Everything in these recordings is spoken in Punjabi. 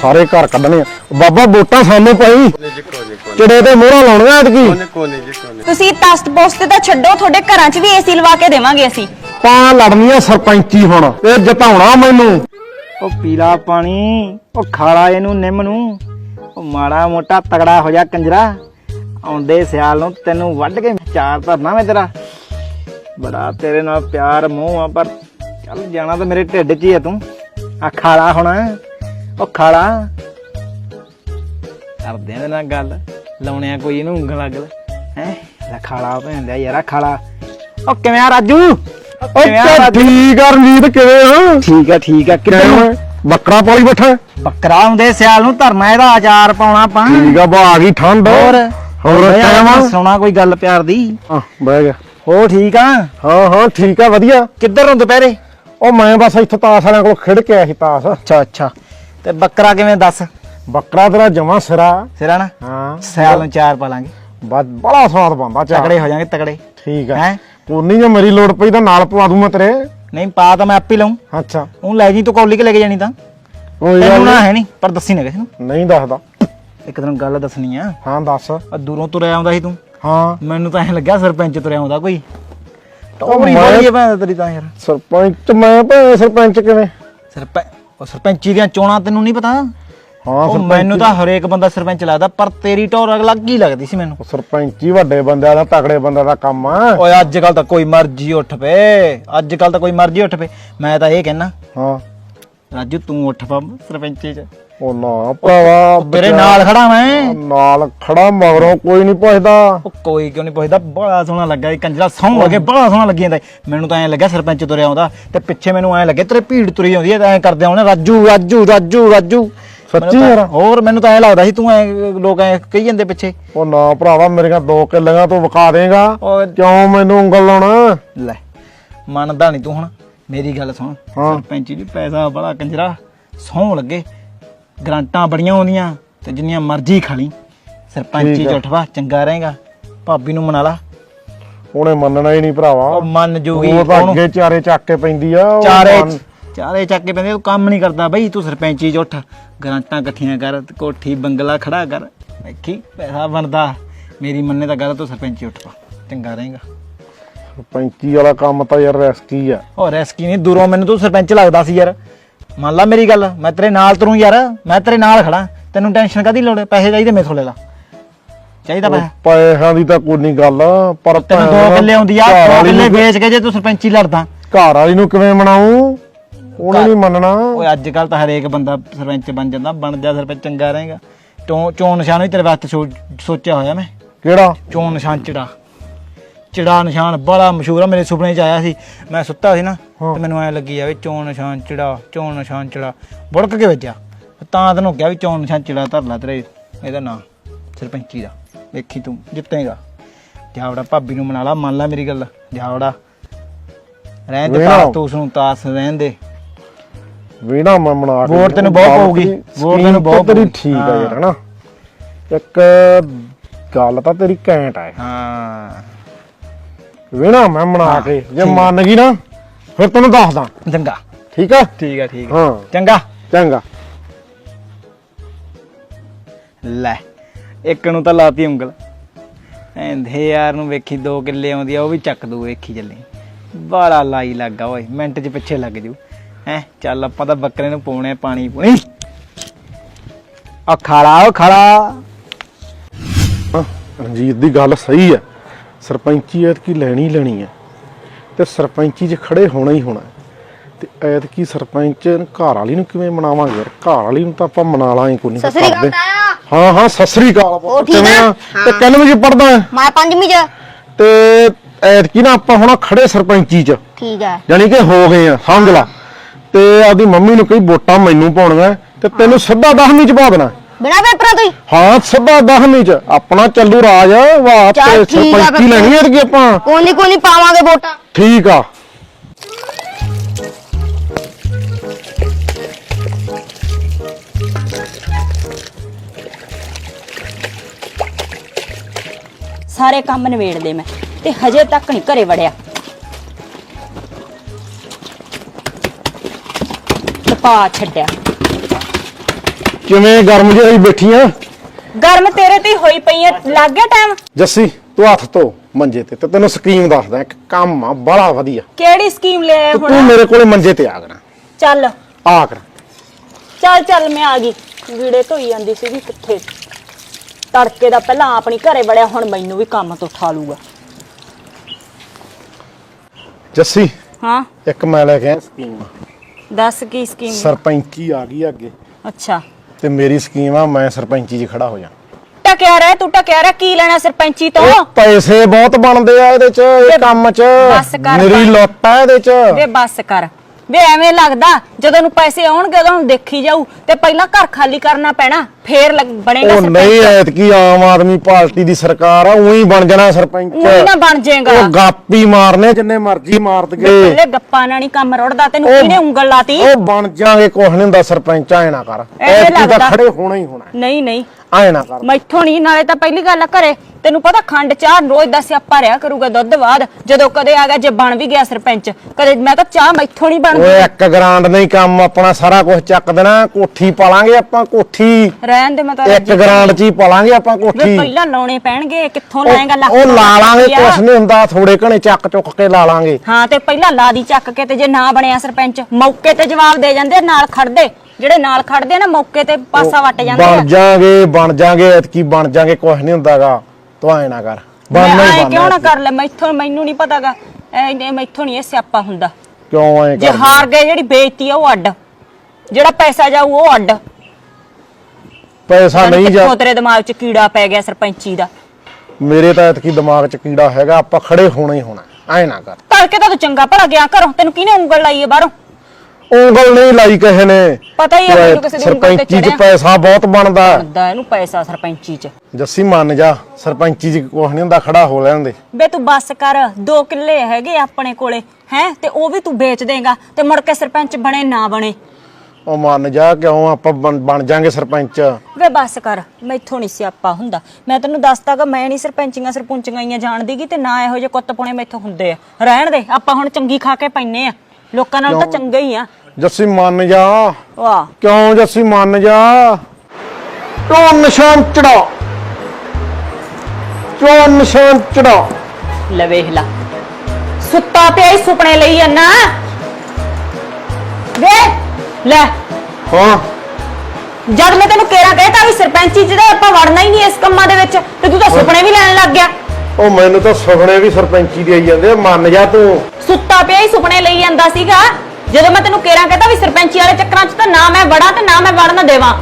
ਸਾਰੇ ਘਰ ਕੱਢਣੇ ਆ। ਬਾਬਾ ਵੋਟਾਂ ਸਾਨੂੰ ਪਈ। ਚਿੜੇ ਤੇ ਮੋਹਰਾਂ ਲਾਉਣੀਆਂ ਐਤਕੀ। ਤੁਸੀਂ ਤਸਤ ਪੋਸਟ ਤਾਂ ਛੱਡੋ ਤੁਹਾਡੇ ਘਰਾਂ 'ਚ ਵੀ ਏਸੀ ਲਵਾ ਕੇ ਦੇਵਾਂਗੇ ਅਸੀਂ। ਪਾਂ ਲੜਨੀਆਂ ਸਰਪੰਚੀ ਹੁਣ ਤੇ ਜਿਤਾਉਣਾ ਮੈਨੂੰ। ਉਹ ਪੀਲਾ ਪਾਣੀ ਉਹ ਖਾਲਾ ਇਹਨੂੰ ਨਿੰਮ ਨੂੰ। ਉਹ ਮਾੜਾ ਮੋਟਾ ਤਗੜਾ ਹੋ ਜਾ ਕੰਜਰਾ। ਆਉਂਦੇ ਸਿਆਲ ਨੂੰ ਤੈਨੂੰ ਵੱਢ ਕੇ ਚਾਰ ਧਰਨਾ ਮੈਂ ਤੇਰਾ। ਬੜਾ ਤੇਰੇ ਨਾਲ ਪਿਆਰ ਮੋਹ ਆ ਪਰ ਚੱਲ ਜਾਣਾ ਤਾਂ ਮੇਰੇ ਢਿੱਡ 'ਚ ਹੀ ਆ ਤੂੰ। ਆ ਖਾਲਾ ਹੁਣ। ਉਹ ਖਾਲਾ। ਕਰਦੇ ਆ ਨਾਲ ਗੱਲ ਲਾਉਣੇ ਆ ਕੋਈ ਇਹਨੂੰ ਉਂਗਲ ਅਗਲ ਹੈ? ਲੈ ਖਾਲਾ ਭੈਂਦਾ ਯਾਰ ਆਹ ਖਾਲਾ। ਉਹ ਕਿਵੇਂ ਆ ਰਾਜੂ? ਉਹ ਕਿਵੇਂ ਆ ਓ ਰਾਜੂ? ਠੀਕ ਆ ਰਣਜੀਤ ਕਿਵੇਂ ਆ? ਠੀਕ ਆ ਠੀਕ ਆ। ਕਿਵੇਂ? ਬੱਕਰਾ ਪਾਲੀ ਬੈਠਾ। ਬੱਕਰਾ ਹੁੰਦੇ ਸਿਆਲ ਨੂੰ ਧਰਨਾ ਇਹਦਾ ਆਚਾਰ ਪਾਉਣਾ ਆਪਾਂ। ਠੀਕ ਆ ਬਾ ਆ ਗਈ ਠੰਡ। ਹੋਰ? ਹੋਰ ਟਾਈਮ? ਸੁਣਾ ਕੋਈ ਗੱਲ ਪਿਆਰ ਦੀ। ਹਾਂ ਬਹਿ ਗਿਆ ਹੋ ਠੀਕ ਆ? ਹਾਂ ਹਾਂ ਠੀਕ ਆ ਵਧੀਆ। ਕਿੱਧਰ ਨੂੰ ਦੁਪਹਿਰੇ? ਉਹ ਮੈਂ ਬਸ ਇੱਥੇ ਤਾਸ ਵਾਲਿਆਂ ਕੋਲ ਖੇਡ ਕੇ ਆਇਆ ਸੀ ਤਾਸ। ਅੱਛਾ ਅੱਛਾ। ਤੇ ਬੱਕਰਾ ਕਿਵੇਂ ਦੱਸ? ਬੱਕਰਾ ਤੇਰਾ ਜਮਾ ਸਿਰਾ। ਸਿਰਾ ਨਾ? ਹਾਂ। ਸਿਆਲ ਨੂੰ ਚਾਰ ਪਾ ਲਾਂਗੇ ਬਸ ਬੜਾ ਸਵਾਦ ਚਾਹ ਤਕੜੇ ਹੋ ਜਾਾਂਗੇ ਤਕੜੇ। ਠੀਕ ਹੈਂ? ਕੋਨੀ ਜੇ ਮੇਰੀ ਲੋੜ ਪਈ ਤਾਂ ਨਾਲ ਪਵਾ ਦੂੰ ਮੈਂ ਤੇਰੇ। ਨਹੀਂ ਪਾ ਤਾਂ ਮੈਂ ਆਪੇ ਲਾਉਂ ਅੱਛਾ। ਉਹ ਲੈ ਜੀ ਤੂੰ ਕੌਲੀ ਕੇ ਲੈ ਕੇ ਜਾਣੀ ਤਾਂ। ਕੋਈ ਗੱਲ ਤੈਨੂੰ ਨਾ ਨੀ। ਹੈ ਨਹੀਂ ਪਰ ਦੱਸੀ ਨਾ ਕਿਸੇ ਨੂੰ। ਨਹੀਂ ਦੱਸਦਾ। ਇੱਕ ਦਿਨ ਗੱਲ ਦੱਸਣੀ ਆ। ਹਾਂ ਦੱਸ। ਆ ਦੂਰੋਂ ਤੁਰਿਆ ਆਉਂਦਾ ਸੀ ਤੂੰ। ਹਾਂ। ਮੈਨੂੰ ਤਾਂ ਐ ਲੱਗਿਆ ਸਰਪੰਚ ਤੁਰਿਆ ਆਉਂਦਾ ਕੋਈ। ਟੋਰੀ ਬੜੀ ਹੈ ਭੈਣ ਤੇਰੀ ਤਾਂ ਯਾਰ। ਸਰਪੰਚ ਮੈਂ ਭੈ ਸਰਪੰਚ ਕਿਵੇਂ? ਸਰਪੰਚ ਉਹ ਸਰਪੰਚੀ ਦੀਆਂ ਚੋਣਾਂ ਤੈਨੂੰ ਨਹੀਂ ਪਤਾ? ਹਾਂ ਉਹ ਸਰਪੰਚ। ਮੈਨੂੰ ਤਾਂ ਹਰੇਕ ਬੰਦਾ ਸਰਪੰਚ ਲੱਗਦਾ ਪਰ ਤੇਰੀ ਟੌਰ ਅਲੱਗ ਹੀ ਲੱਗਦੀ ਸੀ ਮੈਨੂੰ। ਸਰਪੰਚੀ ਵੱਡੇ ਬੰਦਿਆਂ ਦਾ ਤਕੜੇ ਬੰਦਿਆਂ ਦਾ ਕੰਮ ਆ। ਓਏ ਅੱਜ ਕੱਲ ਤਾਂ ਕੋਈ ਮਰਜ਼ੀ ਉੱਠ ਪਏ। ਅੱਜ ਕੱਲ ਤਾਂ ਕੋਈ ਮਰਜ਼ੀ ਉੱਠ ਪਏ। ਮੈਂ ਤਾਂ ਇਹ ਕਹਿਣਾ ਹਾਂ। ਰਾਜੂ ਤੂੰ ਉੱਠ ਪਾ ਸਰਪੰਚੀ ਚ। ਉਹ ਨਾ ਭਰਾਵਾ ਤੇਰੇ ਨਾਲ ਖੜਾ ਮੈਂ। ਨਾਲ ਖੜਾ ਮਗਰੋਂ ਕੋਈ ਨਹੀਂ ਪੁੱਛਦਾ। ਉਹ ਕੋਈ ਕਿਉਂ ਨਹੀਂ ਪੁੱਛਦਾ? ਬੜਾ ਸੋਹਣਾ ਲੱਗਾ ਇਹ ਕੰਜਰਾ ਸੌਂ ਲੱਗੇ ਬੜਾ ਸੋਹਣਾ ਲੱਗੀ ਜਾਂਦਾ। ਮੈਨੂੰ ਤਾਂ ਐਂ ਲੱਗਿਆ ਸਰਪੰਚ ਤੁਰਿਆ ਆਉਂਦਾ ਤੇ ਪਿੱਛੇ ਮੈਨੂੰ ਐਂ ਲੱਗੇ ਤੇਰੇ ਭੀੜ ਤੁਰੀ ਆਉਂਦੀ ਐ ਐਂ ਕਰਦੇ ਆਉਣੇ ਰਾਜੂ ਰਾਜੂ ਰਾਜੂ ਰਾਜੂ। ਸੱਚੀ ਯਾਰ? ਹੋਰ ਮੈਨੂੰ ਤਾਂ ਐਂ ਲੱਗਦਾ ਸੀ ਤੂੰ ਐਂ ਲੋਕ ਐਂ ਕਹੀ ਜਾਂਦੇ ਪਿੱਛੇ। ਉਹ ਨਾ ਭਰਾਵਾ ਮੇਰੀਆਂ ਦੋ ਕਿੱਲੀਆਂ ਤੂੰ ਵਿਕਾ ਦੇਗਾ। ਕਿਉਂ ਮੈਨੂੰ ਉਂਗਲ ਲਾਉਣਾ? ਲੈ ਮੰਨਦਾ ਨਹੀਂ ਤੂੰ ਹੁਣ। ਮੇਰੀ ਗੱਲ ਸੁਣ। ਸਰਪੰਚੀ ਦੀ ਪੈਸਾ ਬੜਾ ਕੰਜਰਾ ਸੌਂ ਲੱਗੇ। ਗਰਾਂਟਾਂ ਬੜੀਆਂ ਆਉਂਦੀਆਂ ਤੇ ਜਿੰਨੀਆਂ ਮਰਜ਼ੀ ਖਾ ਲਈ। ਸਰਪੰਚੀ ਠੀਕ ਆ। ਉਠਵਾ ਚੰਗਾ ਰਹੇਗਾ। ਭਾਬੀ ਨੂੰ ਮਨਾ ਲਾ। ਉਹਨੇ ਮੰਨਣਾ ਹੀ ਨਹੀਂ ਭਰਾਵਾ। ਉਹ ਮੰਨ ਜੂਗੀ। ਉਹ ਤਾਂ ਉਹਨੂੰ ਅੱਗੇ ਚਾਰੇ ਚੱਕ ਕੇ ਪੈਂਦੀ ਆ ਉਹ ਚਾਰੇ ਮੰਨ- ਚਾਰੇ ਚੱਕ ਕੇ ਪੈਂਦੇ ਤੂੰ ਕੰਮ ਨਹੀਂ ਕਰਦਾ। ਬਈ ਤੂੰ ਸਰਪੰਚੀ ਚ ਉੱਠ ਗਰਾਂਟਾਂ ਇਕੱਠੀਆਂ ਕਰ ਤੇ ਕੋਠੀ ਬੰਗਲਾ ਖੜਾ ਕਰ। ਵੇਖੀ ਪੈਸਾ ਬਣਦਾ। ਮੇਰੀ ਮੰਨੇ ਤਾਂ ਗੱਲ ਤੂੰ ਸਰਪੰਚੀ ਉੱਠ ਪਾ। ਚੰਗਾ ਰਹੇਗਾ। ਸਰਪੰਚੀ ਵਾਲਾ ਕੰਮ ਤਾਂ ਯਾਰ ਰਿਸਕੀ ਆ। ਉਹ ਰੈਸਕੀ ਨਹੀਂ ਦੂਰੋਂ ਮੈਨੂੰ ਤੂੰ ਸਰਪੰਚ ਲੱਗਦਾ ਸੀ ਯਾਰ। ਮੰਨ ਲਾ ਮੇਰੀ ਗੱਲ ਮੈਂ ਤੇਰੇ ਨਾਲ ਤੁਰੂੰ ਯਾਰ ਮੈਂ ਤੇਰੇ ਨਾਲ ਖੜਾ। ਤੈਨੂੰ ਟੈਨਸ਼ਨ ਕਾਦੀ ਲੋੜ ਹੈ? ਪੈਸੇ ਚਾਹੀਦੇ ਮੇਥੋਂ ਲੈ ਲਾ। ਚਾਹੀਦਾ ਪੈਸਾ? ਪੈਸਿਆਂ ਦੀ ਤਾਂ ਕੋਈ ਨਹੀਂ ਗੱਲ ਪਰ ਤੈਨੂੰ ਦੋ ਕਿੱਲੇ ਆਉਂਦੀ ਆ ਘਰ ਦੋ ਵਾਲੀ ਕਿੱਲੇ ਨੂੰ- ਵੇਚ ਕੇ ਜੇ ਤੂੰ ਸਰਪੰਚੀ ਲੜਦਾ। ਘਰ ਵਾਲੀ ਨੂੰ ਕਿਵੇਂ ਮਨਾਉਂ ਉਹਨੇ ਨਹੀਂ ਮੰਨਣਾ। ਓਏ ਅੱਜ ਕੱਲ ਤਾਂ ਹਰੇਕ ਬੰਦਾ ਸਰਪੰਚ ਬਣ ਜਾਂਦਾ ਬਣ ਜਾ ਸਰਪੰਚ ਚੰਗਾ ਰਹੇਗਾ। ਚੋਣ ਚੋਣ ਨਿਸ਼ਾਨ ਵੀ ਤੇਰੇ ਵਾਸਤੇ ਸੋ- ਸੋਚਿਆ ਹੋਇਆ ਮੈਂ। ਕਿਹੜਾ? ਚੋਣ ਨਿਸ਼ਾਨ ਚਿੜਾ। ਚਿੜਾ ਨਿਸ਼ਾਨ ਬੜਾ ਮਸ਼ਹੂਰ ਆ ਮੇਰੇ ਸੁਪਨੇ 'ਚ ਆਇਆ ਸੀ। ਮੈਂ ਸੁੱਤਾ ਸੀ ਨਾ ਹਾਂ। ਤੇ ਮੈਨੂੰ ਐ ਲੱਗੀ ਜਾਵੇ ਚੋਣ ਨਿਸ਼ਾਨ ਚਿੜਾ ਚੋਣ ਨਿਸ਼ਾਨ ਚਿੜਾ ਬੁੜਕ ਕੇ ਵੱਜਿਆ। ਤਾਂ ਤੈਨੂੰ ਕਿਹਾ ਵੀ ਚੋਣ ਨਿਸ਼ਾਨ ਚਿੜਾ ਧਰ ਲਾ ਤੇਰੇ ਇਹਦਾ ਨਾਂ ਸਰਪੰਚੀ ਦਾ। ਵੇਖੀ ਤੂੰ ਜਿੱਤੇਗਾ। ਜਾਵੜਾ ਭਾਬੀ ਨੂੰ ਮਨਾ ਲਾ ਮੰਨ ਲਾ ਮੇਰੀ ਗੱਲ। ਜਾਵੜਾ। ਰਹਿਣ ਦੇ। ਤਾਸ ਤੂੰ ਉਸ ਨੂੰ ਤਾਸ ਰਹਿਣ ਦੇ। ਵੀਣਾ ਮੈਂ ਮਨਾ ਕੇ। ਵੋਟ ਤੈਨੂੰ ਬਹੁਤ ਪਊਗੀ। ਵੋਟ ਤੈਨੂੰ ਬਹੁਤ ਤੇਰੀ ਪਊਗੀ। ਠੀਕ ਆ ਯਾਰ ਹਾਂ। ਹਨਾ? ਇੱਕ ਗੱਲ ਤਾਂ ਤੇਰੀ ਘੈਂਟ ਆ ਹਾਂ। ਵੀਣਾ ਮੈਂ ਮਨਾ ਕੇ। ਜੇ ਮੰਨ ਗਈ ਨਾ ਫਿਰ ਤੈਨੂੰ ਦੱਸਦਾ। ਚੰਗਾ। ਠੀਕ ਆ? ਠੀਕ ਹੈ ਠੀਕ ਹੈ ਹਾਂ। ਚੰਗਾ। ਚੰਗਾ। ਲੈ ਇੱਕ ਨੂੰ ਤਾਂ ਲਾਤੀ ਉਂਗਲ। ਐਂਦੇ ਯਾਰ ਨੂੰ ਵੇਖੀ ਦੋ ਕਿੱਲੇ ਆਉਂਦੀ ਆ ਉਹ ਵੀ ਚੱਕ ਦੂ ਵੇਖੀ ਚੱਲੇ। ਬਾਲਾ ਲਾਈ ਲੱਗਾ ਓਏ ਮਿੰਟ 'ਚ ਪਿੱਛੇ ਲੱਗ ਜੂ। ਹੈ ਚੱਲ ਆਪਾਂ ਤਾਂ ਬੱਕਰੇ ਨੂੰ ਪਾਉਣੇ ਆ ਪਾਣੀ ਪੂਣੀ ਆ ਖਾਲਾ ਉਹ ਖਾਲਾ! ਹਾਂ, ਰਣਜੀਤ ਦੀ ਗੱਲ ਸਹੀ ਆ। ਸਰਪੰਚੀ ਐਤਕੀ ਲੈਣੀ ਲੈਣੀ ਆ। ਤੇ ਸਰਪੰਚੀ 'ਚ ਖੜੇ ਹੋਣਾ ਹੀ ਹੋਣਾ ਤੇ ਐਤਕੀ ਸਰਪੰਚ ਘਰ ਵਾਲੀ ਨੂੰ ਕਿਵੇਂ ਮਨਾਵਾਂਗੇ ਯਾਰ? ਘਰ ਵਾਲੀ ਨੂੰ ਤਾਂ ਆਪਾਂ ਮਨਾ ਲਾਂਗੇ ਕੋਈ ਨਹੀਂ ਸਤਿ ਸ੍ਰੀ ਅਕਾਲ ਤਾਇਆ। ਹਾਂ ਹਾਂ ਸਤਿ ਸ੍ਰੀ ਅਕਾਲ ਉਹ ਠੀਕ ਕਿਵੇਂ ਆ? ਤੇ ਕਿੰਨੇ ਵਜੇ ਪੜਦਾ ਮੈਂ ਪੰਜਵੀਂ ਚ। ਤੇ ਐਤਕੀ ਨਾ ਆਪਾਂ ਹੁਣ ਖੜੇ ਸਰਪੰਚੀ 'ਚ। ਠੀਕ ਹੈ ਯਾਨੀ ਕਿ ਹੋ ਗਏ ਆ ਸਮਝ ਲਾ। ਤੇ ਆਪਦੀ ਮੰਮੀ ਨੂੰ ਕਈ ਵੋਟਾਂ ਮੈਨੂੰ ਪਾਉਣੀਆਂ ਤੇ ਤੈਨੂੰ ਸਿੱਧਾ 10ਵੀਂ 'ਚ ਪਾ ਦੇਣਾ। ਬਿਨਾ ਪੇਪਰਾਂ ਤੋਂ ਹੀ ਹਾਂ ਸਿੱਧਾ 10ਵੀਂ 'ਚ। ਆਪਣਾ ਚੱਲੂ ਰਾਜ ਵਾਹ ਤੇ ਠੀਕ ਆ ਸਰਪੰਚੀ ਫਿਰ। ਲੈਣੀ ਐਤਕੀ ਆਪਾਂ। ਕੋਨੀ ਕੋਨੀ ਪਾਵਾਂਗੇ ਵੋਟਾਂ। ਠੀਕ ਆ। ਸਾਰੇ ਕੰਮ ਨਿਬੇੜ ਲਏ ਮੈਂ ਤੇ ਹਜੇ ਤੱਕ ਨਹੀਂ ਘਰੇ ਵੜਿਆ। ਤਪਾ ਛੱਡਿਆ। ਕਿਵੇਂ ਗਰਮ ਜਿਹੀ ਹੋਈ ਬੈਠੀ ਆ? ਗਰਮ ਤੇਰੇ ਤੇ ਹੀ ਹੋਈ ਪਈ ਐ ਲੱਗ ਗਿਆ ਟਾਈਮ ਜੱਸੀ ਤੂੰ ਹੱਥ ਧੋ ਮੰਜੇ ਤੇ ਤੇ ਤੈਨੂੰ ਸਕੀਮ ਦੱਸਦਾ ਇੱਕ ਕੰਮ ਆ ਬੜਾ ਵਧੀਆ। ਕਿਹੜੀ ਸਕੀਮ ਲੈ ਆਇਆ ਤੇ ਹੁਣ? ਤੂੰ ਮੇਰੇ ਕੋਲੇ ਮੰਜੇ ਤੇ ਆ ਕਰਾਂ। ਚੱਲ। ਆ ਕਰ। ਚੱਲ ਚੱਲ ਮੈਂ ਆ ਗਈ। ਵੀੜੇ ਧੋਈ ਜਾਂਦੀ ਸੀਗੀ ਕਿੱਥੇ? ਤੜਕੇ ਦਾ ਪਹਿਲਾਂ ਆਪਣੀ ਘਰੇ ਵੜਿਆ ਹੁਣ ਮੈਨੂੰ ਵੀ ਕੰਮ ਤੋਂ ਉਠਾ ਲੂਗਾ ਜੱਸੀ ਹਾਂ? ਇੱਕ ਮੈਂ ਲੈ ਕੇ ਆਇਆ ਸਕੀਮ। ਦੱਸ ਕੀ ਸਕੀਮ? ਸਰਪੰਚੀ ਆ ਗਈ ਅੱਗੇ। ਅੱਛਾ। ਤੇ ਮੇਰੀ ਸਕੀਮ ਆ ਮੈਂ ਸਰਪੰਚੀ 'ਚ ਖੜਾ ਹੋ ਜਾ। ਟਕਿਆ ਰਹਿ ਤੂੰ ਟਕਿਆ ਰਹਿ ਕੀ ਲੈਣਾ ਸਰਪੰਚੀ ਤੋਂ? ਇਹ ਪੈਸੇ ਬਹੁਤ ਬਣਦੇ ਆ ਇਹਦੇ 'ਚ ਇਹ ਕੰਮ 'ਚ। ਬਸ ਕਰ ਮੇਰੀ। ਲੁੱਟ ਆ ਇਹਦੇ 'ਚ। ਵੇ ਬੱਸ ਕਰ। ਵੇ ਐਵੇਂ ਲੱਗਦਾ ਜਦੋਂ ਨੂੰ ਪੈਸੇ ਆਉਣਗੇ ਉਦੋਂ ਨੂੰ ਦੇਖੀ ਜਾਊ ਤੇ ਪਹਿਲਾਂ ਘਰ ਖਾਲੀ ਕਰਨਾ ਪੈਣਾ ਫੇਰ ਲੱਗ- ਬਣੇਗਾ ਉਹ ਨਹੀਂ ਸਰਪੰਚ ਐਤਕੀ ਆਮ ਆਦਮੀ ਪਾਰਟੀ ਦੀ ਸਰਕਾਰ ਆ ਉਹੀ ਬਣ ਜਾਣਾ ਸਰਪੰਚ। ਉਹੀ ਨਾ ਬਣ ਜਾਏਗਾ। ਉਹ ਗਾਪੀ ਮਾਰਨੇ ਜਿੰਨੇ ਮਰਜ਼ੀ ਮਾਰ ਦਗੇ ਪਹਿਲੇ ਗੱਪਾਂ ਨਾਲ ਨਹੀਂ ਕੰਮ ਰੁੜਦਾ ਤੈਨੂੰ ਉਹ- ਕਿਹਨੇ ਉਂਗਲ ਲਾਤੀ? ਉਹ ਬਣ ਜਾਗੇ ਕੁਛ ਨਹੀਂ ਹੁੰਦਾ ਸਰਪੰਚ ਐ ਨਾ ਕਰ। ਐਵੇਂ ਐਤਕੀ ਤਾਂ ਲੱਗਦਾ। ਖੜੇ ਹੋਣਾ ਹੀ ਹੋਣਾ। ਨਹੀਂ ਨਹੀਂ। ਐ ਨਾ। ਕਰ ਮੈਥੋਂ ਨਹੀਂ ਨਾਲੇ ਤਾਂ ਪਹਿਲੀ ਗੱਲ ਆ ਘਰੇ। ਤੈਨੂੰ ਪਤਾ ਖੰਡ ਚਾਹ ਰੋਜ਼ ਦਾ ਸਿਆਪਾ ਰਿਆ ਕਰੂਗਾ ਦੁੱਧ ਬਾਅਦ। ਜਦੋਂ ਕਦੇ ਆ ਗਿਆ ਜੇ ਬਣ ਵੀ ਗਿਆ ਸਰਪੰਚ। ਕਦੇ ਮੈਂ ਤਾਂ ਚਾਹ ਮੈਥੋਂ ਨਹੀਂ ਬਣਦੀ। ਓਏ ਇੱਕ ਗ੍ਰਾਂਡ ਨਹੀਂ ਕੰਮ ਆਪਣਾ ਸਾਰਾ ਕੁਝ ਚੱਕ ਦੇਣਾ ਕੋਠੀ ਪਾਲਾਂਗੇ ਆਪਾਂ ਕੋਠੀ। ਰਹਿਣ ਦੇ ਮੈਂ ਤਾਂ ਇੱਕ ਗ੍ਰਾਂਡ ਚ ਹੀ ਪਾਲਾਂਗੇ ਆਪਾਂ ਵੇ ਕੋਠੀ। ਪਹਿਲਾਂ ਲਾਉਣੇ ਪੈਣਗੇ ਕਿੱਥੋਂ ਲਾਏਗਾ ਲੱਖ ਉਹ ਲਾ ਲਾਂਗੇ ਰੁਪਈਆ। ਕੁਛ ਨਹੀਂ ਹੁੰਦਾ ਥੋੜੇ ਘਣੇ ਚੱਕ ਚੁੱਕ ਕੇ ਲਾ ਲਾਂਗੇ। ਹਾਂ ਤੇ ਪਹਿਲਾਂ ਲਾ ਦੀ ਚੱਕ ਕੇ ਤੇ ਜੇ ਨਾ ਬਣਿਆ ਸਰਪੰਚ ਮੌਕੇ ਤੇ ਜਵਾਬ ਦੇ ਜਾਂਦੇ ਨਾਲ ਖੜਦੇ ਜਿਹੜੇ ਨਾਲ ਖੜਦੇ ਆ ਨਾ ਮੌਕੇ ਤੇ ਪਾਸਾ ਵੱਟ ਜਾਂਦੇ ਆ। ਬਣ ਜਾਗੇ ਬਣ ਜਾਗੇ ਐਤਕੀ ਬਣ ਜਾਗੇ ਕੁਛ ਨਹੀਂ ਹੁੰਦਾਗਾ। ਤੂੰ ਐ ਨਾ ਕਰ। ਮੈਂ ਬਣਨਾ ਹੀ ਬਣਨਾ ਕਿਉਂ ਨਾ। ਕਰ ਲੈ? ਮੈਥੋਂ ਮੈਨੂੰ ਨਹੀਂ ਪਤਾਗਾ। ਐ ਮੈਥੋਂ ਨਹੀਂ ਇਹ ਸਿਆਪਾ ਹੁੰਦਾ। ਕਿਉਂ ਐ ਜੇ ਕਰ ਹਾਰ ਗਏ ਜਿਹੜੀ ਬੇਇੱਜ਼ਤੀ ਆ ਉਹ ਅੱਡ। ਜਿਹੜਾ ਪੈਸਾ ਜਾਊ ਉਹ ਅੱਡ। ਪੈਸਾ ਨਹੀਂ ਜਾ ਕਿੱਥੋਂ ਤੇਰੇ ਦਿਮਾਗ 'ਚ ਕੀੜਾ ਪੈ ਗਿਆ ਸਰਪੰਚੀ ਦਾ। ਮੇਰੇ ਤਾਂ ਐਤਕੀ ਦਿਮਾਗ 'ਚ ਕੀੜਾ ਹੈਗਾ ਆਪਾਂ ਖੜੇ ਹੋਣਾ ਹੀ ਹੋਣਾ। ਐ ਨਾ ਕਰ। ਤੜਕੇ ਤਾਂ ਤੂੰ ਚੰਗਾ ਭਲਾ ਗਿਆ ਘਰੋਂ ਤੈਨੂੰ ਕਿਹਨੇ ਉਂਗਲ ਲਾਈ ਹੈ ਬਾਹਰੋਂ? ਉਂਗਲ ਨਹੀਂ ਲਾਈ ਕਿਸੇ ਨੇ। ਪਤਾ ਹੀ ਹੈ ਮੈਨੂੰ ਕਿਸੇ ਦੀ ਉਂਗਲ ਤੇ ਸਰਪੰਚੀ 'ਚ ਚੜਿਆ। ਪੈਸਾ ਬਹੁਤ ਬਣਦਾ। ਹੁੰਦਾ ਇਹਨੂੰ ਪੈਸਾ ਸਰਪੰਚੀ 'ਚ। ਜੱਸੀ ਮੰਨ ਜਾ ਸਰਪੰਚੀ 'ਚ ਕੁਛ ਨਹੀਂ ਹੁੰਦਾ ਖੜਾ ਹੋ ਲੈਣ ਦੇ। ਬੇ ਤੂੰ ਬੱਸ ਕਰ ਦੋ ਕਿੱਲੇ ਹੈਗੇ ਆਪਣੇ ਕੋਲੇ ਹੈ? ਤੇ ਉਹ ਵੀ ਤੂੰ ਵੇਚ ਦੇਗਾ ਤੇ ਮੁੜ ਕੇ ਸਰਪੰਚ ਬਣੇ ਨਾ ਬਣੇ। ਉਹ ਮੰਨ ਜਾ ਕਿਉਂ ਆਪਾਂ ਬਣ ਬਣ ਜਾਾਂਗੇ ਸਰਪੰਚ? ਵੇ ਬੱਸ ਕਰ ਮੈਥੋਂ ਨਹੀਂ ਸਿਆਪਾ ਹੁੰਦਾ। ਮੈਂ ਤੈਨੂੰ ਦੱਸਦਾ ਕਿ ਮੈਂ ਨਹੀਂ ਸਰਪੰਚੀਆਂ ਸਰਪੰਚੀਆਂ ਜਾਣਦੀਗੀ ਤੇ ਨਾ ਇਹੋ ਜਿਹੇ ਕੁੱਤ ਪੁਣੇ ਮੈਥੋਂ ਹੁੰਦੇ ਆ। ਰਹਿਣ ਦੇ ਆਪਾਂ ਹੁਣ ਚੰਗੀ ਖਾ ਕੇ ਪੈਨੇ ਆ। ਲੋਕਾਂ ਨਾਲ ਤਾਂ ਚੰਗੇ ਹੀ ਆ। ਜੱਸੀ ਮੰਨ ਜਾ। ਵਾਹ। ਕਿਉਂ ਜੱਸੀ ਮੰਨ ਜਾ? ਤੂੰ ਨਿਸ਼ਾਨ ਚੜਾ ਤੂੰ ਨਿਸ਼ਾਨ ਚੜਾ ਲੈ ਵੇਖ ਲਾ। ਸੁੱਤਾ ਪਿਆ ਹੀ ਸੁਪਨੇ ਲਈ ਜਾਂਦਾ ਵੇ ਲੈ। ਹਾਂ। ਜਦ ਮੈਂ ਤੈਨੂੰ ਕਿਹੜਾ ਕਹਿਤਾ ਵੀ ਸਰਪੰਚੀ ਤਾਂ ਆਪਾਂ ਵੜਨਾ ਹੀ ਨਹੀਂ ਇਸ ਕੰਮਾਂ ਦੇ ਵਿੱਚ ਤੇ ਤੂੰ ਤਾਂ ਸੁਪਨੇ ਵੀ ਲੈਣ ਲੱਗ ਗਿਆ। ਉਹ ਮੈਨੂੰ ਤਾਂ ਸੁਪਨੇ ਵੀ ਸਰਪੰਚੀ ਦੇ ਆਈ ਜਾਂਦੇ ਆ, ਮੰਨ ਜਾ ਤੂੰ। ਸੁੱਤਾ ਪਿਆ ਹੀ ਸੁਪਨੇ ਲਈ ਜਾਂਦਾ ਸੀਗਾ। ਜਦੋਂ ਮੈਂ ਤੈਨੂੰ ਕਿਹੜਾ ਕਹਿਤਾ ਵੀ ਸਰਪੰਚੀ ਵਾਲੇ ਚੱਕਰਾਂ 'ਚ ਤਾਂ ਨਾ ਮੈਂ ਵੜਾਂ ਤੇ ਨਾ ਮੈਂ ਵੜਨ ਦੇਵਾਂ।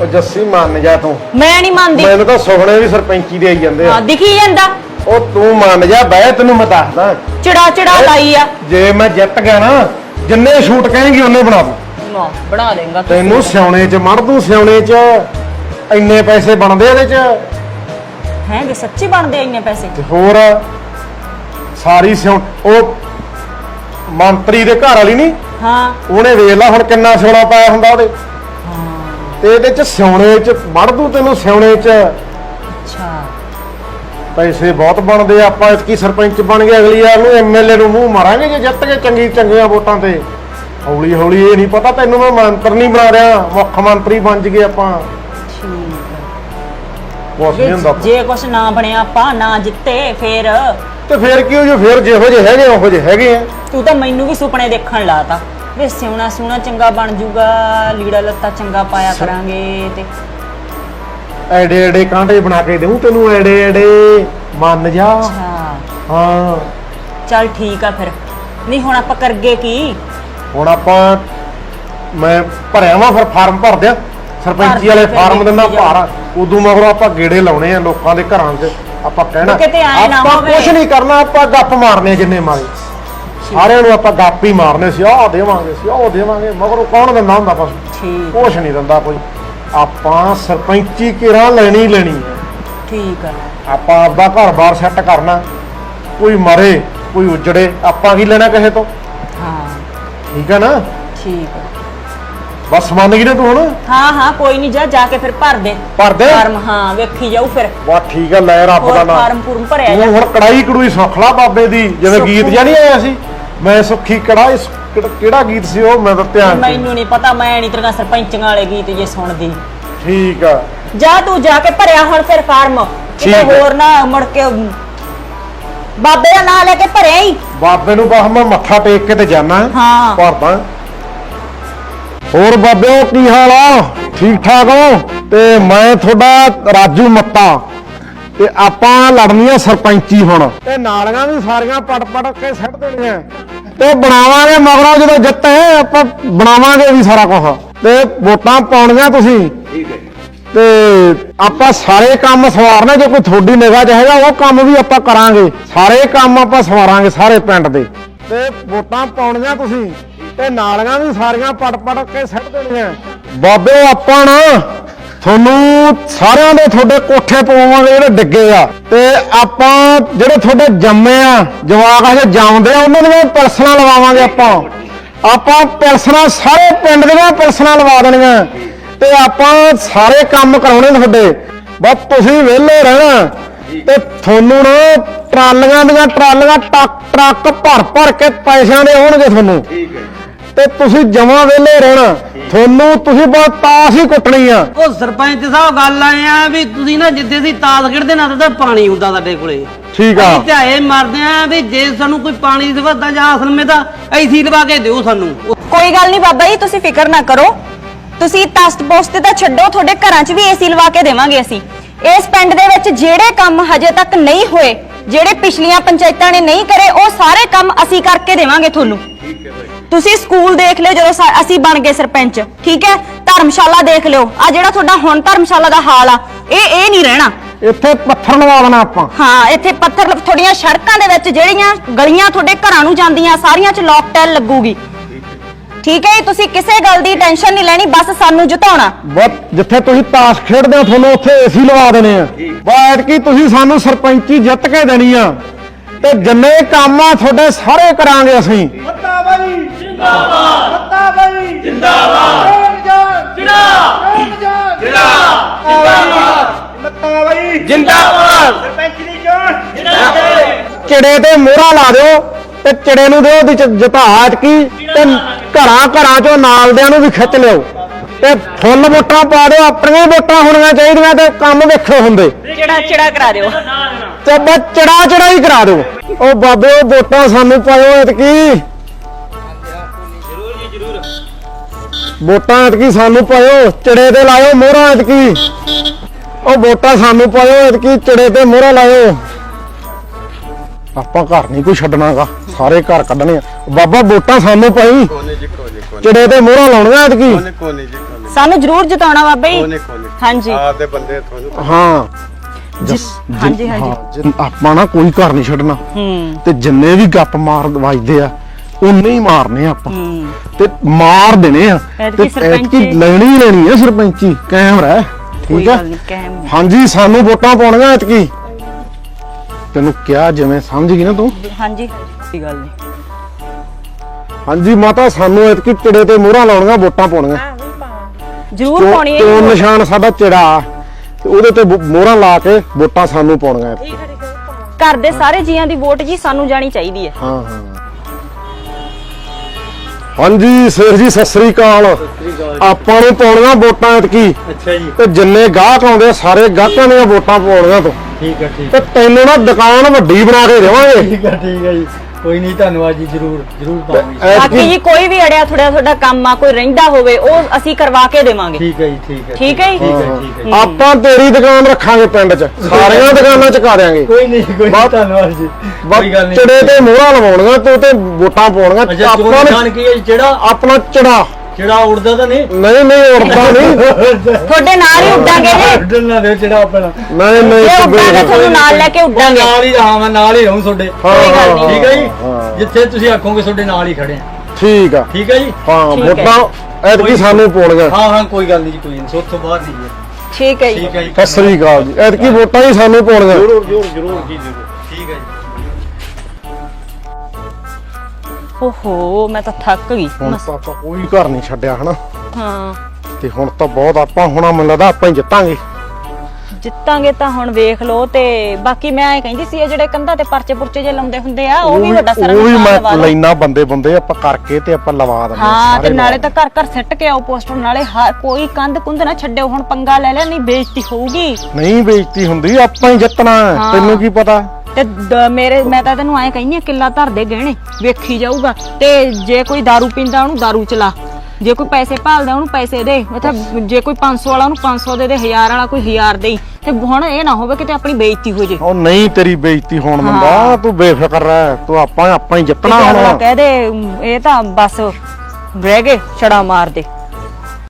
ਉਹ ਜੱਸੀ ਮੰਨ ਜਾ ਤੂੰ। ਮੈਂ ਨਹੀਂ ਮੰਨਦੀ। ਮੈਨੂੰ ਤਾਂ ਸੁਪਨੇ ਵੀ ਸਰਪੰਚੀ ਦੇ ਆਈ ਜਾਂਦੇ ਆ। ਹਾਂ ਦਿਖੀ ਜਾਂਦਾ। ਉਹ ਤੂੰ ਮੰਨ ਜਾ ਬਹਿ ਤੈਨੂੰ ਮੈਂ ਦੱਸਦਾ। ਚਿੜਾ ਚਿੜਾ ਲਾਈ ਆ। ਜੇ ਮੈਂ ਜਿੱਤ ਗਿਆ ਨਾ ਜਿੰਨੇ ਸ਼ੂਟ ਕਹੇਂਗੀ ਉਹਨੇ ਬਣਾ ਦੂੰ। ਨਾ ਬਣਾ ਦੇਂਗਾ ਤੈਨੂੰ ਸਿਉਣੇ 'ਚ ਮੜ ਦੂੰ ਸਿਉਣੇ 'ਚ ਇੰਨੇ ਪੈਸੇ ਬਣਦੇ ਇਹਦੇ 'ਚ। ਹੈ ਸੱਚੀ ਬਣਦੇ ਇੰਨੇ ਪੈਸੇ? ਤੇ ਹੋਰ ਸਾਰੀ ਸਿਉ ਉਹ ਮੰਤਰੀ ਦੇ ਘਰ ਵਾਲੀ ਨਹੀਂ? ਹਾਂ। ਉਹਨੇ ਵੇਖ ਲਾ ਹੁਣ ਕਿੰਨਾ ਸਿਉਣਾ ਪਾਇਆ ਹੁੰਦਾ ਉਹਦੇ। ਤੇ ਇਹਦੇ 'ਚ ਸਿਉਣੇ 'ਚ ਦੂੰ ਤੈਨੂੰ ਸਿਉਣੇ 'ਚ। ਅੱਛਾ। ਪੈਸੇ ਬਹੁਤ ਬਣਦੇ ਆ ਆਪਾਂ ਇਤਕੀ ਸਰਪੰਚ ਬਣ ਗਏ ਅਗਲੀ ਵਾਰ ਨੂੰ ਐਮਐਲਏ ਨੂੰ ਮੂੰਹ ਮਾਰਾਂਗੇ ਜੇ ਜਿੱਤ ਕੇ ਚੰਗੀ ਚੰਗੀਆਂ ਵੋਟਾਂ ਤੇ। ਹੌਲੀ ਹੌਲੀ ਇਹ ਨਹੀਂ ਪਤਾ ਤੈਨੂੰ ਮੈਂ ਮੰਤਰ ਨਹੀਂ ਬਣਾ ਰਿਹਾ ਮੁੱਖ ਮੰਤਰੀ ਬਣ ਜਗੇ ਆਪਾਂ। ਕੁਛ ਨਹੀਂ ਹੁੰਦਾ। ਜੇ ਕੁਛ ਨਾ ਬਣਿਆ ਆਪਾਂ ਨਾ ਜਿੱਤੇ ਫੇਰ। ਤੇ ਫੇਰ ਕੀ ਹੋ ਜੋ? ਫੇਰ ਜਿਹੋ ਜਿਹੇ ਹੈਗੇ ਉਹੋ ਜਿਹੇ ਹੈਗੇ ਆ। ਤੂੰ ਤਾਂ ਮੈਨੂੰ ਵੀ ਸੁਪਨੇ ਦੇਖਣ ਲਾਤਾ ਵੇ ਸਿਉਣਾ ਸੂਣਾ ਚੰਗਾ ਬਣ ਜੂਗਾ ਲੀੜਾ ਲੱਤਾ ਚੰਗਾ ਪਾਇਆ ਕਰਾਂਗੇ ਤੇ। ਐਡੇ ਐਡੇ ਕਾਂਟੇ ਬਣਾ ਕੇ ਦੇਉ ਤੈਨੂੰ ਐਡੇ ਐਡੇ ਮੰਨ ਜਾ। ਹਾਂ। ਚੱਲ ਠੀਕ ਆ ਫਿਰ। ਨਹੀਂ ਹੁਣ ਆਪਾਂ ਕਰਗੇ ਕੀ? ਹੁਣ ਆਪਾਂ ਮੈਂ ਭਰਿਆ ਵਾਂ ਫਿਰ ਫਾਰਮ ਭਰ ਦਿਆਂ ਸਰਪੰਚੀ ਵਾਲੇ ਫਾਰਮ ਦੇ ਨਾਲ ਦੇਖੀ ਜਾਓ। ਭਾਰ। ਉਦੋਂ ਮਗਰੋਂ ਆਪਾਂ ਗੇੜੇ ਲਾਉਣੇ ਆ ਲੋਕਾਂ ਦੇ ਘਰਾਂ 'ਚ ਆਪਾਂ ਕਹਿਣਾ ਕਿਤੇ ਐਂ ਨਾ ਆਪਾਂ ਹੋਵੇ। ਕੁਝ ਨਹੀਂ ਕਰਨਾ ਆਪਾਂ ਗੱਪ ਮਾਰਨੇ ਆ ਜਿੰਨੇ ਮਾਰੇ। ਸਾਰਿਆਂ ਨੂੰ ਆਪਾਂ ਗੱਪ ਹੀ ਮਾਰਨੇ ਸੀ ਆਹ ਦੇਵਾਂਗੇ ਸੀ ਉਹ ਦੇਵਾਂਗੇ ਮਗਰੋਂ ਕੌਣ ਦਿੰਦਾ ਹੁੰਦਾ ਕੁਛ? ਠੀਕ। ਕੁਛ ਨਹੀਂ ਦਿੰਦਾ ਕੋਈ। ਆਪਾਂ ਸਰਪੰਚੀ ਕਿਰਾਂ ਲੈਣੀ ਹੀ ਲੈਣੀ ਹੈ ਠੀਕ ਆ। ਆਪਾਂ ਆਪਦਾ ਘਰ-ਬਾਰ ਸੈੱਟ ਕਰਨਾ। ਕੋਈ ਮਰੇ ਕੋਈ ਉਜੜੇ ਆਪਾਂ ਕੀ ਲੈਣਾ ਕਿਸੇ ਤੋਂ? ਹਾਂ। ਠੀਕ ਹੈ ਨਾ? ਠੀਕ ਆ। ਬਸ ਮੰਨ ਗਈ ਨਾ ਤੂੰ ਹੁਣ? ਹਾਂ ਹਾਂ ਕੋਈ ਨਹੀਂ ਜਾ ਜਾ ਕੇ ਫਿਰ ਭਰ ਦੇ। ਭਰ ਦੇ ਫਾਰਮ ਹਾਂ ਵੇਖੀ ਜਾਊ ਫਿਰ। ਵਾਹ ਠੀਕ ਹੈ ਲੈ ਰੱਬ ਦਾ ਹੋਰ ਨਾਮ ਫਾਰਮ ਪੂਰਮ ਭਰਿਆ ਜਾ। ਤੂੰ ਹੁਣ ਕੜਾਈ ਕੜੂਈ ਸੁੱਖ ਲਾ ਬਾਬੇ ਦੀ ਜਿਵੇਂ ਗੀਤ। ਜਿਹਾ ਨਹੀਂ ਆਇਆ ਸੀ? ਮੈਂ ਸੁੱਖੀ ਕੜਾਈ ਸੁ- ਕਿਹੜਾ- ਕਿਹੜਾ ਗੀਤ ਸੀ ਉਹ? ਮੈਂ ਤਾਂ ਧਿਆਨ ਮੈਨੂੰ ਨਹੀਂ ਪਤਾ ਮੈਂ ਨਹੀਂ ਤੇਰੀਆਂ ਸਰਪੰਚੀਆਂ ਵਾਲੇ ਗੀਤ ਜੇ ਸੁਣਦੀ। ਠੀਕ ਆ। ਜਾ ਤੂੰ ਜਾ ਕੇ ਭਰਿਆ ਹੁਣ ਫਿਰ ਫਾਰਮ। ਕਿਤੇ ਠੀਕ ਹੈ। ਹੋਰ ਨਾ ਮੁੜ ਕੇ ਬਾਬੇ ਦਾ ਨਾਂ ਲੈ ਕੇ ਭਰਿਆ ਹੀ ਬਾਬੇ ਨੂੰ ਬਸ ਮੈਂ ਮੱਥਾ ਟੇਕ ਕੇ ਤੇ ਜਾਣਾ ਹਾਂ। ਭਰਦਾ। ਹੋਰ ਬਾਬਿਓ ਕੀ ਹਾਲ ਆ? ਠੀਕ ਠਾਕ ਹੋ? ਤੇ ਮੈਂ ਤੁਹਾਡਾ ਰਾਜੂ ਮੱਤਾ। ਤੇ ਆਪਾਂ ਲੜਨੀ ਆ ਸਰਪੰਚੀ ਹੁਣ। ਤੇ ਨਾਲੀਆਂ ਵੀ ਸਾਰੀਆਂ ਪੜ ਪੜ ਕੇ ਸੱਟ ਦੇਣੀਆਂ। ਤੇ ਬਣਾਵਾਂਗੇ ਮਗਰੋਂ ਜਦੋਂ ਜਿੱਤੇ ਆਪਾਂ ਬਣਾਵਾਂਗੇ ਵੀ ਸਾਰਾ ਕੁਝ ਤੇ ਵੋਟਾਂ ਪਾਉਣੀਆਂ ਤੁਸੀਂ? ਤੇ ਆਪਾਂ ਸਾਰੇ ਕੰਮ ਸਵਾਰਨੇ ਜੇ ਕੋਈ ਤੁਹਾਡੀ ਨਿਗਾਹ 'ਚ ਹੈਗਾ ਉਹ ਕੰਮ ਵੀ ਆਪਾਂ ਕਰਾਂਗੇ। ਸਾਰੇ ਕੰਮ ਆਪਾਂ ਸਵਾਰਾਂਗੇ ਸਾਰੇ ਪਿੰਡ ਦੇ। ਤੇ ਵੋਟਾਂ ਪਾਉਣੀਆਂ ਤੁਸੀਂ? ਤੇ ਨਾਲੀਆਂ ਵੀ ਸਾਰੀਆਂ ਪੜ ਪੜ ਕੇ ਸੱਟ ਦੇਣੀਆਂ। ਬਾਬੇ ਆਪਾਂ ਨਾ ਤੁਹਾਨੂੰ ਸਾਰਿਆਂ ਦੇ ਤੁਹਾਡੇ ਕੋਠੇ ਪਵਾਵਾਂਗੇ ਜਿਹੜੇ ਡਿੱਗੇ ਆ। ਤੇ ਆਪਾਂ ਜਿਹੜੇ ਤੁਹਾਡੇ ਜੰਮੇ ਆ ਜਵਾਕ ਆ ਜਿਹੜੇ ਜੰਮਦੇ ਆ ਉਹਨਾਂ ਦੀਆਂ ਪਲਸਣਾ ਲਵਾਵਾਂਗੇ ਆਪਾਂ। ਆਪਾਂ ਪਲਸਣਾ ਸਾਰੇ ਪਿੰਡ ਦੀਆਂ ਪਲਸਣਾ ਲਵਾ ਦੇਣੀਆਂ। ਤੇ ਆਪਾਂ ਸਾਰੇ ਕੰਮ ਕਰਾਉਣੇ ਤੁਹਾਡੇ। ਬਸ ਤੁਸੀਂ ਵਿਹਲੇ ਰਹਿਣਾ। ਤੇ ਤੁਹਾਨੂੰ ਨਾ ਟਰਾਲੀਆਂ ਦੀਆਂ ਟਰਾਲੀਆਂ ਟੱਕ ਟਰੱਕ ਭਰ ਭਰ ਕੇ ਪੈਸਿਆਂ ਦੇ ਹੋਣਗੇ ਤੁਹਾਨੂੰ। ਤੇ ਤੁਸੀਂ ਜਮਾਂ ਵਿਹਲੇ ਰਹਿਣਾ। ਤੁਹਾਨੂੰ ਤੁਸੀਂ ਬਸ ਤਾਸ ਹੀ ਕੁੱਟਣੀ ਆ। ਉਹ ਸਰਪੰਚ ਸਾਹਿਬ ਗੱਲ ਆਏ ਆ ਵੀ ਤੁਸੀਂ ਨਾ ਜਿੱਦੇ ਸੀ ਤਾਸ ਖੇਡਦੇ ਨਾ ਤਾਂ ਪਾਣੀ ਹੁੰਦਾ ਸਾਡੇ ਕੋਲੇ। ਠੀਕ ਆ। ਅਸੀਂ ਝਾਏ ਮਰਦੇ ਆ ਵੀ ਜੇ ਸਾਨੂੰ ਕੋਈ ਪਾਣੀ ਦੀ ਸਵੱਦਾ ਜਾਂ ਅਸਲ ਦਾ ਐਸੀ ਲਵਾ ਕੇ ਦਿਓ ਸਾਨੂੰ। ਕੋਈ ਗੱਲ ਨਹੀਂ ਬਾਬਾ ਜੀ ਤੁਸੀਂ ਫਿਕਰ ਨਾ ਕਰੋ। ਤੁਸੀਂ ਤਸਤ ਪੋਸਟ ਤੇ ਤਾਂ ਛੱਡੋ ਤੁਹਾਡੇ ਘਰਾਂ 'ਚ ਵੀ ਏਸੀ ਲਵਾ ਕੇ ਦੇਵਾਂਗੇ ਅਸੀਂ। ਇਸ ਪਿੰਡ ਦੇ ਵਿੱਚ ਜਿਹੜੇ ਕੰਮ ਹਜੇ ਤੱਕ ਨਹੀਂ ਹੋਏ ਜਿਹੜੇ ਪਿਛਲੀਆਂ ਪੰਚਾਇਤਾਂ ਨੇ ਨਹੀਂ ਕਰੇ ਉਹ ਸਾਰੇ ਕੰਮ ਅਸੀਂ ਕਰਕੇ ਦੇਵਾਂਗੇ ਤੁਹਾਨੂੰ। ਤੁਸੀਂ ਸਕੂਲ ਦੇਖ ਲਿਓ ਜਦੋਂ ਸਾ- ਅਸੀਂ ਬਣ ਗਏ ਸਰਪੰਚ ਠੀਕ ਹੈ? ਧਰਮਸ਼ਾਲਾ ਦੇਖ ਲਿਓ। ਆ ਜਿਹੜਾ ਤੁਹਾਡਾ ਹੁਣ ਧਰਮਸ਼ਾਲਾ ਦਾ ਹਾਲ ਆ ਇਹ ਇਹ ਨਹੀਂ ਰਹਿਣਾ। ਇੱਥੇ ਪੱਥਰ ਲਵਾ ਦੇਣਾ ਆਪਾਂ। ਹਾਂ ਇੱਥੇ ਪੱਥਰ ਥੋੜੀਆਂ ਸੜਕਾਂ ਦੇ ਵਿੱਚ ਜਿਹੜੀਆਂ ਗਲੀਆਂ ਤੁਹਾਡੇ ਘਰਾਂ ਨੂੰ ਜਾਂਦੀਆਂ ਸਾਰੀਆਂ 'ਚ ਲੋਕ ਟੈਲ ਲੱਗੂਗੀ। ਠੀਕ ਹੈ ਜੀ, ਤੁਸੀਂ ਕਿਸੇ ਗੱਲ ਦੀ ਟੈਨਸ਼ਨ ਨਹੀਂ ਲੈਣੀ ਬਸ ਸਾਨੂੰ ਜਿਤਾਉਣਾ। ਬਸ ਜਿੱਥੇ ਤੁਸੀਂ ਤਾਸ਼ ਖੇਡਦੇ ਹੋ ਤੁਹਾਨੂੰ ਉੱਥੇ ਏਸੀ ਲਵਾ ਦੇਣੇ ਆ। ਬਾਅਦ ਕੀ ਤੁਸੀਂ ਸਾਨੂੰ ਸਰਪੰਚੀ ਜਿੱਤ ਕੇ ਦੇਣੀ ਆ। ਤੇ ਜਿੰਨੇ ਕੰਮ ਆ ਤੁਹਾਡੇ ਸਾਰੇ ਕਰਾਂਗੇ ਅਸੀਂ। ਮੱਤਾ ਬਾਈ। ਜਿੰਦਾਬਾਦ। ਮੱਤਾ ਬਾਈ ਜਿੰਦਾਬਾਦ। ਜਿੰਦਾਬਾਦ ਜਿੰਦਾਬਾਦ। ਮੱਤਾ ਬਾਈ ਜਿੰਦਾਬਾਦ। ਸਰਪੰਚ ਦੀ ਚੋਣ। ਚਿੜੇ ਤੇ ਮੋਹਰਾ ਲਾ ਦਿਓ ਤੇ ਚਿੜੇ ਨੂੰ ਦਿਓ ਉਹਦੀ ਚ- ਜਿਤਾਜ ਕੀ ਤੇ ਘਰਾਂ ਘਰਾਂ ਚੋਂ ਨਾਲਦਿਆਂ ਨੂੰ ਵੀ ਖਿੱਚ ਲਿਓ। ਤੇ ਫੁੱਲ ਵੋਟਾਂ ਪਾ ਦਿਓ ਆਪਣੀਆਂ ਹੀ ਵੋਟਾਂ ਹੋਣੀਆਂ ਚਾਹੀਦੀਆਂ ਤੇ ਕੰਮ ਵੇਖੋ ਹੁੰਦੇ। ਚਿੜਾ ਚਿੜਾ ਕਰਾ ਦਿਓ। ਤੇ ਬਸ ਚੜਾ ਚੜਾ ਹੀ ਕਰਾ ਦਿਓ। ਉਹ ਬਾਬੇ ਉਹ ਵੋਟਾਂ ਸਾਨੂੰ ਪਾਇਓ ਐਤਕੀ। ਵੋਟਾਂ ਐਤਕੀ ਸਾਨੂੰ ਪਾਇਓ ਚਿੜੇ ਤੇ ਲਾਇਓ ਮੋਹਰਾਂ ਐਤਕੀ। ਉਹ ਵੋਟਾਂ ਸਾਨੂੰ ਪਾਇਓ ਐਤਕੀ ਚਿੜੇ ਤੇ ਮੋਹਰਾਂ ਲਾਇਓ। ਆਪਾਂ ਘਰ ਨਹੀਂ ਕੋਈ ਛੱਡਣਾਗਾ ਸਾਰੇ ਘਰ ਕੱਢਣੇ ਆ। ਬਾਬਾ ਵੋਟਾਂ ਸਾਨੂੰ ਪਾਈ। ਚਿੜੇ ਤੇ ਮੋਹਰਾਂ ਲਾਉਣੀਆਂ ਐਤਕੀ। ਕੋਨੇ ਕੋਨੇ ਜੀ ਕੋਨੇ ਸਾਨੂੰ ਜ਼ਰੂਰ ਜਿਤਾਉਣਾ ਬਾਬਾ ਜੀ। ਕੋਨੇ ਕੋਨੇ ਹਾਂਜੀ। ਆਪਦੇ ਬੰਦੇ ਤੁਹਾਨੂੰ ਹਾਂ। ਹਾਂਜੀ, ਹਾਂਜੀ। ਆਪਾਂ ਨਾ ਕੋਈ ਘਰ ਨਹੀਂ ਛੱਡਣਾ। ਹੂੰ। ਤੇ ਜਿੰਨੇ ਵੀ ਗੱਪ ਮਾਰ ਵੱਜਦੇ ਆ ਉਨੇ ਹੀ ਮਾਰਨੇ ਆ ਆਪਾਂ। ਤੇ ਮਾਰ ਦੇਣੇ ਆ। ਸਰਪੰਚੀ- ਐਤਕੀ ਲੈਣੀ ਹੀ ਲੈਣੀ ਆ ਸਰਪੰਚੀ ਕਾਇਮ ਰਹਿ। ਠੀਕ ਆ? ਹਾਂਜੀ ਸਾਨੂੰ ਵੋਟਾਂ ਪਾਉਣੀਆਂ ਐਤਕੀ। ਤੈਨੂੰ ਕਿਹਾ ਜਿਵੇਂ ਸਮਝ ਗਈ ਨਾ ਤੂੰ? ਹਾਂਜੀ ਕੋਈ ਗੱਲ ਨਹੀਂ। ਹਾਂਜੀ ਮਾਤਾ ਸਾਨੂੰ ਐਤਕੀ ਚਿੜੇ ਤੇ ਮੋਹਰਾਂ ਲਾਉਣੀਆਂ ਵੋਟਾਂ ਪਾਉਣੀਆਂ। ਜ਼ਰੂਰ ਪਾਉਣੀ ਹੈ ਚੋਣ। ਨਿਸ਼ਾਨ ਸਾਡਾ ਚਿੜਾ। ਤੇ ਉਹਦੇ ਤੇ ਮੋਹਰਾਂ ਲਾ ਕੇ ਵੋਟਾਂ ਸਾਨੂੰ ਪਾਉਣੀਆਂ। ਘਰ ਦੇ ਸਾਰੇ ਜੀਆਂ ਦੀ ਵੋਟ ਜੀ ਸਾਨੂੰ ਜਾਣੀ ਚਾਹੀਦੀ ਹੈ। ਹਾਂ ਹਾਂ। ਹਾਂਜੀ ਸਰ ਜੀ ਸਤਿ ਸ੍ਰੀ ਅਕਾਲ। ਆਪਾਂ ਨੂੰ ਪਾਉਣੀਆਂ ਵੋਟਾਂ ਐਤਕੀ। ਅੱਛਾ ਜੀ। ਤੇ ਜਿੰਨੇ ਗਾਹਕ ਆਉਂਦੇ ਸਾਰੇ ਗਾਹਕਾਂ ਦੀਆਂ ਵੋਟਾਂ ਪਾਉਣੀਆਂ ਤੋਂ। ਠੀਕ ਹੈ ਠੀਕ ਤੇ ਤੈਨੂੰ ਨਾ ਦੁਕਾਨ ਵੱਡੀ ਬਣਾ ਕੇ ਦੇਵਾਂਗੇ। ਠੀਕ ਹੈ ਠੀਕ ਹੈ ਜੀ। ਕੋਈ ਨਹੀਂ ਧੰਨਵਾਦ ਜੀ ਜਰੂਰ ਜਰੂਰ ਪਾਵਾਂਗੇ। ਬਾਕੀ ਜੀ ਕੋਈ ਵੀ ਅੜਿਆ ਥੋੜਾ ਤੁਹਾਡਾ ਕੰਮ ਆ ਕੋਈ ਰਹਿੰਦਾ ਹੋਵੇ ਉਹ ਅਸੀਂ ਕਰਵਾ ਕੇ ਦੇਵਾਂਗੇ। ਠੀਕ ਹੈ ਜੀ ਠੀਕ ਹੈ ਠੀਕ ਹੈ ਜੀ? ਠੀਕ ਹੈ ਠੀਕ ਹੈ ਆਪਾਂ ਤੇਰੀ ਦੁਕਾਨ ਰੱਖਾਂਗੇ ਪਿੰਡ 'ਚ। ਸਾਰੀਆਂ ਦੁਕਾਨਾਂ 'ਚ ਕਾ ਦੇਾਂਗੇ ਕੋਈ ਨਹੀਂ ਕੋਈ ਨਹੀਂ ਧੰਨਵਾਦ ਜੀ। ਕੋਈ ਗੱਲ ਨਹੀਂ। ਚਿੜੇ ਤੇ ਮੋਹਰਾਂ ਲਵਾਉਣੀਆਂ ਤੂੰ ਤੇ ਵੋਟਾਂ ਪਾਉਣੀਆਂ ਅੱਛਾ ਚੋਣ ਆਪਾਂ ਨਿਸ਼ਾਨ ਨੂੰ ਕੀ ਹੈ ਜੀ? ਜਿਹੜਾ ਆਪਣਾ ਚੜਾ ਜਿਹੜਾ ਉੜਦਾ ਤਾਂ ਨਹੀਂ? ਨਹੀਂ ਨਹੀਂ ਉੜਦਾ ਨਹੀਂ। ਤੁਹਾਡੇ ਨਾਲ ਹੀ ਉੱਡਾਂਗੇ ਜੀ। ਉੱਡਣ ਨਾ ਦਿਓ ਜਿਹੜਾ ਆਪਣਾ। ਨਹੀਂ ਨਹੀਂ ਤੂੰ ਉੱਡਾਂਗੇ ਤੁਹਾਨੂੰ ਨਾਲ ਲੈ ਕੇ ਉੱਡਾਂਗੇ ਨਾਲ ਹੀ ਰਹਾਂ ਮੈਂ ਨਾਲ ਹੀ ਰਹੂੰ ਤੁਹਾਡੇ। ਕੋਈ ਗੱਲ ਨਹੀਂ। ਠੀਕ ਹੈ ਜੀ? ਹਾਂ। ਜਿੱਥੇ ਤੁਸੀਂ ਆਖੋਗੇ ਤੁਹਾਡੇ ਨਾਲ ਹੀ ਖੜੇ ਆ ਠੀਕ ਆ। ਠੀਕ ਹੈ ਜੀ? ਹਾਂ ਹੈ। ਵੋਟਾਂ ਐਤਕੀ ਸਾਨੂੰ ਪਾਉਣੀਆਂ। ਹਾਂ ਹਾਂ ਕੋਈ ਗੱਲ ਨਹੀਂ ਜੀ ਕੋਈ ਨਹੀਂ। ਤੋਂ ਬਾਹਰ ਨਹੀਂ ਜੀ ਠੀਕ ਹੈ ਜੀ। ਠੀਕ ਹੈ ਜੀ। ਸਤਿ ਸ੍ਰੀ ਅਕਾਲ ਜੀ। ਐਤਕੀ ਵੋਟਾਂ ਹੀ ਸਾਨੂੰ ਪਾਉਣੀਆਂ। ਜਰੂਰ ਜਰੂਰ ਜਰੂਰ ਜੀ ਜਰੂਰ। ਠੀਕ ਹੈ ਜੀ। ਓਹੋ ਮੈਂ ਤਾਂ ਥੱਕ ਗਈ। ਹੁਣ ਤਾਂ ਆਪਾਂ ਕੋਈ ਘਰ ਨਹੀਂ ਛੱਡਿਆ ਹਨਾ? ਹਾਂ। ਤੇ ਹੁਣ ਤਾਂ ਬਹੁਤ ਆਪਾਂ ਹੁਣ ਮੈਨੂੰ ਲੱਗਦਾ ਆਪਾਂ ਹੀ ਜਿੱਤਾਂਗੇ। ਜਿੱਤਾਂਗੇ ਤਾਂ ਹੁਣ ਵੇਖ ਲਓ ਤੇ ਬਾਕੀ ਮੈਂ ਐ ਕਹਿੰਦੀ ਸੀ ਇਹ ਜਿਹੜੇ ਕੰਧਾਂ ਤੇ ਪਰਚੇ ਪੁਰਚੇ ਜੇ ਲਾਉਂਦੇ ਹੁੰਦੇ ਆ ਉਹ ਵੀ ਵੱਡਾ ਸਾਰਾ ਉਹ ਵੀ ਮੈਂ। ਲੈਣਾ ਬੰਦੇ ਬੰਦੇ ਆਪਾਂ ਕਰਕੇ ਤੇ ਆਪਾਂ ਲਵਾ ਦਿੰਦੇ ਹਾਂ ਤੇ ਨਾਲੇ ਤਾਂ ਘਰ ਘਰ ਸਿੱਟ ਕੇ ਆਓ ਪੋਸਟਰ ਨਾਲੇ ਕੋਈ ਕੰਧ ਕੁੰਧ ਨਾ ਛੱਡਿਓ ਹੁਣ ਪੰਗਾ ਲੈ ਲੈ ਨਹੀਂ ਬੇਇੱਜ਼ਤੀ ਹੋਊਗੀ। ਨਹੀਂ ਬੇਇੱਜ਼ਤੀ ਹੁੰਦੀ ਆਪਾਂ ਹੀ ਜਿੱਤਣਾ। ਤੈਨੂੰ ਕੀ ਪਤਾ? ਤੇ ਦ- ਮੇਰੇ ਮੈਂ ਤਾਂ ਤੈਨੂੰ ਐਂ ਕਹਿੰਦੀ ਆ ਕਿੱਲਾ ਧਰ ਦੇ ਗਹਿਣੇ ਵੇਖੀ ਜਾਊਗਾ ਤੇ ਜੇ ਕੋਈ दारू ਪੀਂਦਾ ਉਹਨੂੰ दारू ਚਲਾ ਜੇ ਕੋਈ ਪੈਸੇ ਭਾਲਦਾ ਉਹਨੂੰ ਪੈਸੇ ਦੇ ਇੱਥੇ ਜੇ ਕੋਈ 500 ਵਾਲਾ ਉਹਨੂੰ 500 ਦੇ ਦੇ 1000 ਵਾਲਾ ਕੋਈ 1000 ਦੇ ਤੇ ਹੁਣ ਇਹ ਨਾ ਹੋਵੇ ਕਿਤੇ ਆਪਣੀ ਬੇਇੱਜ਼ਤੀ ਹੋ ਜੇ ਉਹ ਨਹੀਂ ਤੇਰੀ ਬੇਇੱਜ਼ਤੀ ਹੋਣ ਦਿੰਦਾ ਤੂੰ ਬੇਫਿਕਰ ਰਹਿ ਤੂੰ ਆਪਾਂ ਆਪਾਂ ਹੀ ਜਿੱਤਣਾ ਕਿਤੇ ਅਗਲਾ ਹੁਣ ਕਹਿ ਦੇ ਇਹ ਤਾਂ ਬਸ ਰਹਿ ਗਏ ਛੜਾ ਮਾਰ ਦੇ